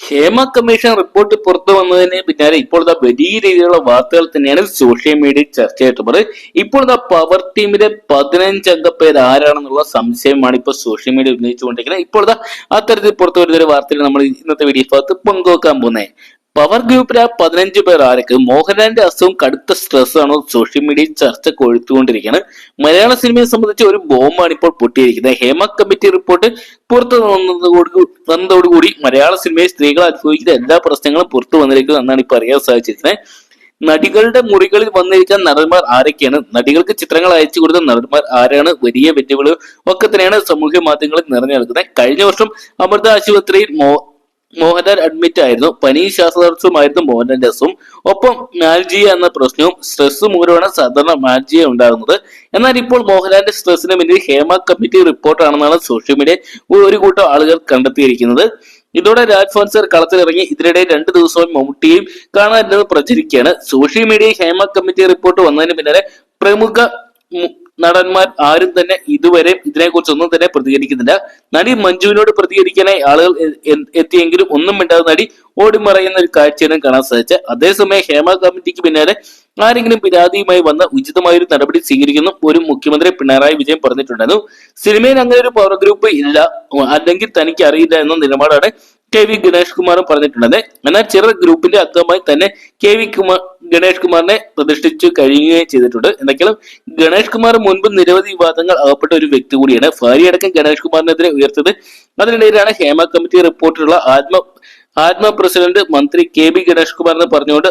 Hema commission report പുറത്തു വന്നതിന് പിന്നാലെ ഇപ്പോൾ വലിയ രീതിയിലുള്ള വാർത്തകൾ തന്നെയാണ് സോഷ്യൽ മീഡിയയിൽ ചർച്ചയായിട്ടുള്ളത് ഇപ്പോൾ പവർ ടീമിലെ പതിനഞ്ചംഗ പേര് ആരാണെന്നുള്ള സംശയമാണ് ഇപ്പോൾ സോഷ്യൽ മീഡിയ ഉന്നയിച്ചുകൊണ്ടിരിക്കുന്നത്. ഇപ്പോഴത്തെ അത്തരത്തിൽ പുറത്തു വരുന്ന ഒരു വാർത്തയിൽ നമ്മൾ ഇന്നത്തെ വീഡിയോ ഭാഗത്ത് പങ്കുവെക്കാൻ പോകുന്നത്. പവർ ഗ്രൂപ്പിലെ പതിനഞ്ച് പേർ ആരൊക്കെ മോഹൻലാലിന്റെ അസുഖം കടുത്ത സ്ട്രെസ് ആണോ സോഷ്യൽ മീഡിയയിൽ ചർച്ച കൊഴുത്തുകൊണ്ടിരിക്കുകയാണ് മലയാള സിനിമയെ സംബന്ധിച്ച് ഒരു ബോംബാണ് ഇപ്പോൾ പൊട്ടിയിരിക്കുന്നത്. ഹേമ കമ്മിറ്റി റിപ്പോർട്ട് പുറത്തു വന്നതോടുകൂടി മലയാള സിനിമയിൽ സ്ത്രീകൾ അനുഭവിക്കുന്ന എല്ലാ പ്രശ്നങ്ങളും പുറത്തു വന്നിരിക്കുന്നു എന്നാണ് ഇപ്പോൾ അറിയാൻ സാധിച്ചിരിക്കുന്നത്. നടികളുടെ മുറികളിൽ വന്നിരിക്കുന്ന നടന്മാർ ആരൊക്കെയാണ്? നടികൾക്ക് ചിത്രങ്ങൾ അയച്ചു കൊടുത്ത നടന്മാർ ആരാണ്? വലിയ വെല്ലുവിളികൾ ഒക്കെ തന്നെയാണ് സമൂഹ മാധ്യമങ്ങളിൽ നിറഞ്ഞു നിൽക്കുന്നത്. കഴിഞ്ഞ വർഷം അമൃത ആശുപത്രിയിൽ മോഹൻലാൽ അഡ്മിറ്റ് ആയിരുന്നു. പനി ശ്വാസതടസ്സമായിരുന്നു മോഹൻലാലിന്റെ അസുഖം ഒപ്പം മാൽജിയ എന്ന പ്രശ്നവും സ്ട്രെസ് മൂലമാണ് സാധാരണ മാൽജിയ ഉണ്ടാകുന്നത്. എന്നാൽ ഇപ്പോൾ മോഹൻലാലിന്റെ സ്ട്രെസ്സിന് പിന്നിൽ ഹേമ കമ്മിറ്റി റിപ്പോർട്ടാണെന്നാണ് സോഷ്യൽ മീഡിയ ഒരു കൂട്ടം ആളുകൾ കണ്ടെത്തിയിരിക്കുന്നത്. ഇതോടെ രാജ്ഭവൻ സർ കളത്തിലിറങ്ങി. ഇതിനിടെ രണ്ട് ദിവസവും മമ്മൂട്ടിയും കാണാനില്ലെന്ന് പ്രചരിക്കുകയാണ്. Social media Hema committee report വന്നതിന് പിന്നാലെ പ്രമുഖ നടന്മാർ ആരും തന്നെ ഇതുവരെ ഇതിനെക്കുറിച്ചൊന്നും തന്നെ പ്രതികരിക്കുന്നില്ല. നടി മഞ്ജുവിനോട് പ്രതികരിക്കാനായി ആളുകൾ എത്തിയെങ്കിലും ഒന്നും മിണ്ടാതെ നടി ഓടിമറയുന്ന ഒരു കാഴ്ചയാണ് കാണാൻ സാധിച്ചത്. അതേസമയം ഹേമ കമ്മിറ്റിക്ക് പിന്നാലെ ആരെങ്കിലും പരാതിയുമായി വന്ന ഉചിതമായ ഒരു നടപടി സ്വീകരിക്കുന്നു ഒരു മുഖ്യമന്ത്രി പിണറായി വിജയൻ പറഞ്ഞിട്ടുണ്ടായിരുന്നു. സിനിമയിൽ അങ്ങനെ ഒരു പവർ ഗ്രൂപ്പ് ഇല്ല അല്ലെങ്കിൽ തനിക്ക് അറിയില്ല എന്ന നിലപാടാണ് കെ വി ഗണേഷ് കുമാറും പറഞ്ഞിട്ടുള്ളത്. എന്നാൽ ചെറു ഗ്രൂപ്പിന്റെ അംഗമായി തന്നെ കെ വി കുമാർ ഗണേഷ് കുമാറിനെ പ്രതിഷ്ഠിച്ചു കഴിയുകയും ചെയ്തിട്ടുണ്ട്. എന്തെങ്കിലും ഗണേഷ് കുമാർ മുൻപ് നിരവധി വിവാദങ്ങൾ അകപ്പെട്ട ഒരു വ്യക്തി കൂടിയാണ്. ഭാര്യയടക്കം ഗണേഷ് കുമാറിനെതിരെ ഉയർത്തത് അതിനിടയിലാണ് ഹേമ കമ്മിറ്റി റിപ്പോർട്ടിലുള്ള ആത്മ ആത്മ പ്രസിഡന്റ് മന്ത്രി കെ ബി ഗണേഷ് കുമാർ എന്ന് പറഞ്ഞുകൊണ്ട്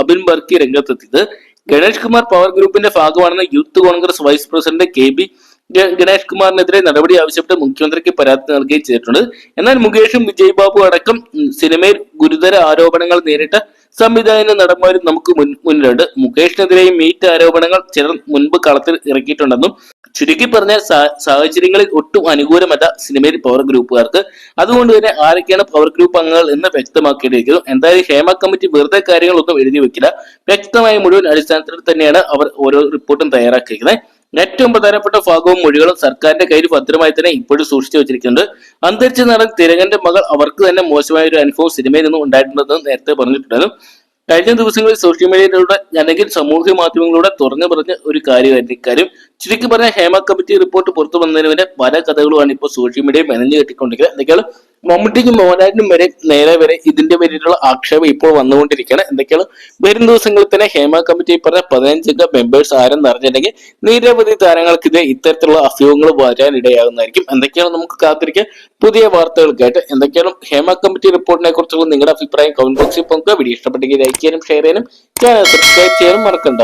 അബിൻ ബർക്കി രംഗത്തെത്തിയത്. ഗണേഷ് കുമാർ പവർ ഗ്രൂപ്പിന്റെ ഭാഗമാണെന്ന് youth Congress vice president K B Ganesh കുമാറിനെതിരെ നടപടി ആവശ്യപ്പെട്ട് മുഖ്യമന്ത്രിക്ക് പരാതി നൽകുകയും ചെയ്തിട്ടുണ്ട്. എന്നാൽ മുകേഷും വിജയ് ബാബു അടക്കം സിനിമയിൽ ഗുരുതര ആരോപണങ്ങൾ നേരിട്ട സംവിധായക നടന്മാരും നമുക്ക് മുന്നിലുണ്ട്. മുകേഷിനെതിരെയും മീറ്റ് ആരോപണങ്ങൾ ചിലർ മുൻപ് കളത്തിൽ ഇറക്കിയിട്ടുണ്ടെന്നും ചുരുക്കി പറഞ്ഞ സാഹചര്യങ്ങളിൽ ഒട്ടും അനുകൂലമല്ല സിനിമയിൽ പവർ ഗ്രൂപ്പുകാർക്ക്. അതുകൊണ്ട് തന്നെ ആരൊക്കെയാണ് പവർ ഗ്രൂപ്പ് അംഗങ്ങൾ എന്ന് വ്യക്തമാക്കിയിരിക്കുന്നു എന്തായാലും ഹേമ കമ്മിറ്റി വെറുതെ കാര്യങ്ങളൊന്നും എഴുതി വെക്കില്ല. വ്യക്തമായ മുഴുവൻ അടിസ്ഥാനത്തിൽ തന്നെയാണ് അവർ ഓരോ റിപ്പോർട്ടും തയ്യാറാക്കിയിരിക്കുന്നത്. ഏറ്റവും പ്രധാനപ്പെട്ട ഭാഗവും മൊഴികളും സർക്കാരിന്റെ കയ്യിൽ ഭദ്രമായി തന്നെ ഇപ്പോഴും സൂക്ഷിച്ചു വെച്ചിരിക്കുന്നുണ്ട്. അന്തരിച്ച നടൻ തിരകന്റെ മകൾ അവർക്ക് തന്നെ മോശമായ ഒരു അനുഭവം സിനിമയിൽ നിന്നും ഉണ്ടായിട്ടുണ്ടെന്ന് നേരത്തെ പറഞ്ഞിട്ടുണ്ടായിരുന്നു. കഴിഞ്ഞ ദിവസങ്ങളിൽ സോഷ്യൽ മീഡിയയിലൂടെ അല്ലെങ്കിൽ സാമൂഹ്യ മാധ്യമങ്ങളിലൂടെ തുറന്നു പറഞ്ഞ ഒരു കാര്യമായിരുന്നു ഇക്കാര്യം. ചുരുക്കി പറഞ്ഞ ഹേമ കമ്മിറ്റി റിപ്പോർട്ട് പുറത്തു വന്നതിന് പല കഥകളുമാണ് ഇപ്പോൾ സോഷ്യൽ മീഡിയ മെനഞ്ഞു കെട്ടിക്കൊണ്ടിരിക്കുന്നത്. എന്തൊക്കെയാണ്? മമ്മൂട്ടിക്കും മോഹൻലാലിനും വരെ നേരെ വരെ ഇതിന്റെ പേരിലുള്ള ആക്ഷേപം ഇപ്പോൾ വന്നുകൊണ്ടിരിക്കുകയാണ്. എന്തൊക്കെയാണ്? വരും ദിവസങ്ങളിൽ തന്നെ ഹേമ കമ്മിറ്റി പറഞ്ഞ പതിനഞ്ചംഗ മെമ്പേഴ്സ് ആരെന്ന് അറിഞ്ഞിട്ടുണ്ടെങ്കിൽ നിരവധി താരങ്ങൾക്കിത് ഇത്തരത്തിലുള്ള അഭ്യൂഹങ്ങൾ വരാനിടയാകുന്നതായിരിക്കും. എന്തൊക്കെയാണ് നമുക്ക് കാത്തിരിക്കാൻ പുതിയ വാർത്തകൾക്കായിട്ട്? എന്തൊക്കെയാണ് ഹേമ കമ്മിറ്റി റിപ്പോർട്ടിനെ കുറിച്ചുള്ള നിങ്ങളുടെ അഭിപ്രായം കമന്റ് ബോക്സിൽ പങ്കുക വീഡിയോ ഇഷ്ടപ്പെട്ടെങ്കിൽ ലൈക്ക് ചെയ്യാനും ഷെയർ ചെയ്യാനും ചാനൽ സബ്സ്ക്രൈബ് ചെയ്യാനും മറക്കണ്ട.